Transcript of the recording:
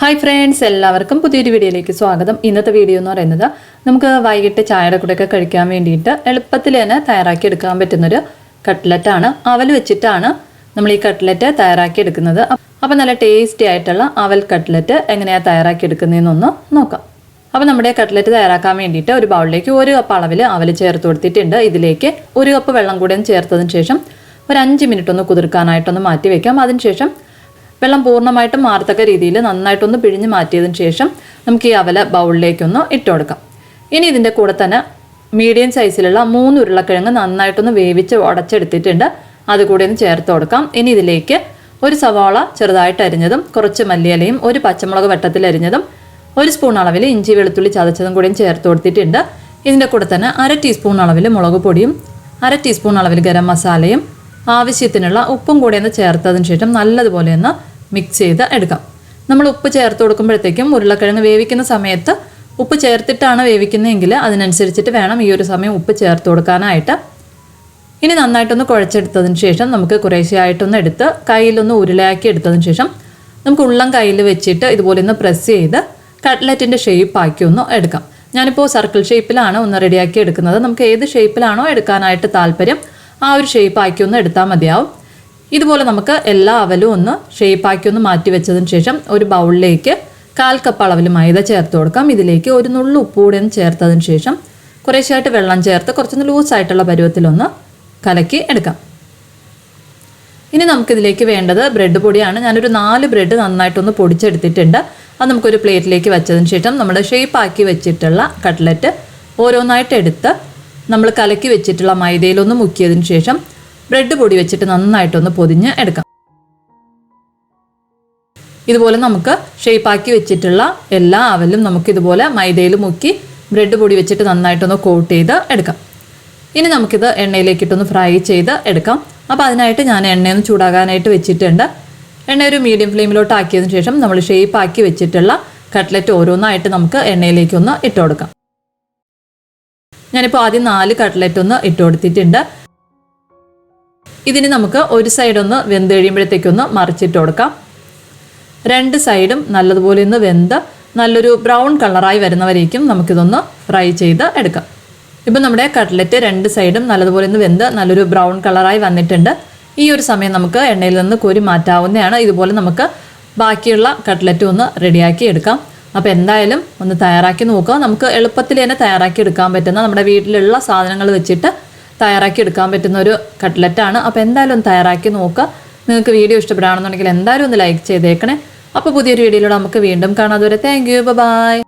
Hi friends എല്ലാവർക്കും പുതിയൊരു വീഡിയോയിലേക്ക് സ്വാഗതം. ഇന്നത്തെ വീഡിയോ എന്ന് പറയുന്നത് നമുക്ക് വൈകിട്ട് ചായയുടെ കൂടെയൊക്കെ കഴിക്കാൻ വേണ്ടിയിട്ട് എളുപ്പത്തിൽ തന്നെ തയ്യാറാക്കി എടുക്കാൻ പറ്റുന്നൊരു കട്ട്ലറ്റാണ് അവൽ വെച്ചിട്ടാണ് നമ്മൾ ഈ കട്ട്ലറ്റ് തയ്യാറാക്കി എടുക്കുന്നത്. അപ്പോൾ നല്ല ടേസ്റ്റി ആയിട്ടുള്ള അവൽ കട്ട്ലറ്റ് എങ്ങനെയാണ് തയ്യാറാക്കി എടുക്കുന്നതെന്നൊന്ന് നോക്കാം. അപ്പോൾ നമ്മുടെ കട്ട്ലറ്റ് തയ്യാറാക്കാൻ വേണ്ടിയിട്ട് ഒരു ബൗളിലേക്ക് ഒരു കപ്പ് അളവിൽ അവൽ ചേർത്ത് കൊടുത്തിട്ടുണ്ട്. ഇതിലേക്ക് ഒരു കപ്പ് വെള്ളം കൂടെ ചേർത്തതിന് ശേഷം ഒരു അഞ്ച് മിനിറ്റ് ഒന്ന് കുതിർക്കാനായിട്ടൊന്ന് മാറ്റി വയ്ക്കാം അതിനുശേഷം വെള്ളം പൂർണമായിട്ടും മാറത്തക്ക രീതിയിൽ നന്നായിട്ടൊന്ന് പിഴിഞ്ഞ് മാറ്റിയതിന് ശേഷം നമുക്ക് ഈ അവല ബൗളിലേക്കൊന്ന് ഇട്ട് കൊടുക്കാം ഇനി ഇതിന്റെ കൂടെ തന്നെ മീഡിയം സൈസിലുള്ള മൂന്ന് ഉരുളക്കിഴങ്ങ് നന്നായിട്ടൊന്ന് വേവിച്ച് ഉടച്ചെടുത്തിട്ടുണ്ട്. അതുകൂടി ഒന്ന് ചേർത്ത് കൊടുക്കാം. ഇനി ഇതിലേക്ക് ഒരു സവാള ചെറുതായിട്ട് അരിഞ്ഞതും കുറച്ച് മല്ലിയിലയും ഒരു പച്ചമുളക് വെട്ടത്തിൽ അരിഞ്ഞതും ഒരു സ്പൂൺ അളവിൽ ഇഞ്ചി വെളുത്തുള്ളി ചതച്ചതും കൂടിയും ചേർത്ത് കൊടുത്തിട്ടുണ്ട്. ഇതിന്റെ കൂടെ തന്നെ അര ടീസ്പൂൺ അളവിൽ മുളക് പൊടിയും അര ടീസ്പൂൺ അളവിൽ ഗരം മസാലയും ആവശ്യത്തിനുള്ള ഉപ്പും കൂടി ഒന്ന് ചേർത്തതിന് ശേഷം നല്ലതുപോലെ ഒന്ന് മിക്സ് ചെയ്ത് എടുക്കാം. നമ്മൾ ഉപ്പ് ചേർത്ത് കൊടുക്കുമ്പോഴത്തേക്കും ഉരുളക്കിഴങ്ങ് വേവിക്കുന്ന സമയത്ത് ഉപ്പ് ചേർത്തിട്ടാണ് വേവിക്കുന്നതെങ്കിൽ അതിനനുസരിച്ചിട്ട് വേണം ഈ ഒരു സമയം ഉപ്പ് ചേർത്ത് കൊടുക്കാനായിട്ട്. ഇനി നന്നായിട്ടൊന്ന് കുഴച്ചെടുത്തതിന് ശേഷം നമുക്ക് കുറേശ്ശെയായിട്ടൊന്ന് എടുത്ത് കയ്യിലൊന്ന് ഉരുളയാക്കി എടുത്തതിന് ശേഷം നമുക്ക് ഉള്ളം കയ്യിൽ വെച്ചിട്ട് ഇതുപോലെ ഒന്ന് പ്രസ് ചെയ്ത് കട്ട്ലറ്റിന്റെ ഷേപ്പാക്കി ഒന്ന് എടുക്കാം. ഞാനിപ്പോൾ സർക്കിൾ ഷേപ്പിലാണ് ഒന്ന് റെഡിയാക്കി എടുക്കുന്നത്. നമുക്ക് ഏത് ഷേപ്പിലാണോ എടുക്കാനായിട്ട് താല്പര്യം ആ ഒരു ഷേപ്പാക്കി ഒന്ന് എടുത്താൽ മതിയാവും. ഇതുപോലെ നമുക്ക് എല്ലാ അവലും ഒന്ന് ഷേപ്പാക്കി ഒന്ന് മാറ്റി വെച്ചതിന് ശേഷം ഒരു ബൗളിലേക്ക് കാൽ കപ്പ് അളവിൽ മൈദ ചേർത്ത് കൊടുക്കാം. ഇതിലേക്ക് ഒരു നുള്ളു ഉപ്പ് കൂടി ചേർത്തതിന് ശേഷം കുറേശ്ശായിട്ട് വെള്ളം ചേർത്ത് കുറച്ചൊന്ന് ലൂസായിട്ടുള്ള പരുവത്തിലൊന്ന് കലക്കി എടുക്കാം. ഇനി നമുക്കിതിലേക്ക് വേണ്ടത് ബ്രെഡ് പൊടിയാണ്. ഞാനൊരു നാല് ബ്രെഡ് നന്നായിട്ടൊന്ന് പൊടിച്ചെടുത്തിട്ടുണ്ട്. അത് നമുക്കൊരു പ്ലേറ്റിലേക്ക് വെച്ചതിന് ശേഷം നമ്മൾ ഷേപ്പാക്കി വെച്ചിട്ടുള്ള കട്ട്ലറ്റ് ഓരോന്നായിട്ട് എടുത്ത് നമ്മൾ കലക്കി വെച്ചിട്ടുള്ള മൈദയിലൊന്ന് മുക്കിയതിന് ശേഷം ബ്രെഡ് പൊടി വെച്ചിട്ട് നന്നായിട്ടൊന്ന് പൊതിഞ്ഞ് എടുക്കാം. ഇതുപോലെ നമുക്ക് ഷേപ്പാക്കി വെച്ചിട്ടുള്ള എല്ലാ അവലും നമുക്ക് ഇതുപോലെ മൈദയിൽ മുക്കി ബ്രെഡ് പൊടി വെച്ചിട്ട് നന്നായിട്ടൊന്ന് കോട്ട് ചെയ്ത് എടുക്കാം. ഇനി നമുക്കിത് എണ്ണയിലേക്കിട്ടൊന്ന് ഫ്രൈ ചെയ്ത് എടുക്കാം. അപ്പോൾ അതിനായിട്ട് ഞാൻ എണ്ണയൊന്ന് ചൂടാകാനായിട്ട് വെച്ചിട്ടുണ്ട്. എണ്ണ ഒരു മീഡിയം ഫ്ലെയിമിലോട്ട് ആക്കിയതിന് ശേഷം നമ്മൾ ഷേപ്പ് ആക്കി വെച്ചിട്ടുള്ള കട്ട്ലറ്റ് ഓരോന്നായിട്ട് നമുക്ക് എണ്ണയിലേക്കൊന്ന് ഇട്ട് കൊടുക്കാം. ഞാനിപ്പോൾ ആദ്യം നാല് കട്ട്ലറ്റ് ഒന്ന് ഇട്ട് കൊടുത്തിട്ടുണ്ട്. ഇതിന് നമുക്ക് ഒരു സൈഡൊന്ന് വെന്ത് വെന്ത് കഴിയുമ്പോഴത്തേക്കൊന്ന് മറിച്ചിട്ട് കൊടുക്കാം. രണ്ട് സൈഡും നല്ലതുപോലെ ഒന്ന് വെന്ത് നല്ലൊരു ബ്രൗൺ കളറായി വരുന്നവരേക്കും നമുക്കിതൊന്ന് ഫ്രൈ ചെയ്ത് എടുക്കാം. ഇപ്പം നമ്മുടെ കട്ട്ലറ്റ് രണ്ട് സൈഡും നല്ലതുപോലെ ഒന്ന് വെന്ത് നല്ലൊരു ബ്രൗൺ കളറായി വന്നിട്ടുണ്ട്. ഈ ഒരു സമയം നമുക്ക് എണ്ണയിൽ നിന്ന് കോരി മാറ്റാവുന്നതാണ്. ഇതുപോലെ നമുക്ക് ബാക്കിയുള്ള കട്ട്ലറ്റ് ഒന്ന് റെഡിയാക്കി എടുക്കാം. അപ്പോൾ എന്തായാലും ഒന്ന് തയ്യാറാക്കി നോക്കുക. നമുക്ക് എളുപ്പത്തിൽ തന്നെ തയ്യാറാക്കി എടുക്കാൻ പറ്റുന്ന നമ്മുടെ വീട്ടിലുള്ള സാധനങ്ങൾ വെച്ചിട്ട് തയ്യാറാക്കി എടുക്കാൻ പറ്റുന്ന ഒരു കട്ട്ലറ്റാണ് അപ്പോൾ എന്തായാലും തയ്യാറാക്കി നോക്കുക. നിങ്ങൾക്ക് വീഡിയോ ഇഷ്ടപ്പെടുകയാണെന്നുണ്ടെങ്കിൽ എന്തായാലും ഒന്ന് ലൈക്ക് ചെയ്തേക്കണേ. അപ്പോൾ പുതിയൊരു വീഡിയോയിലൂടെ നമുക്ക് വീണ്ടും കാണാം. അതുവരെ താങ്ക് യു ബൈ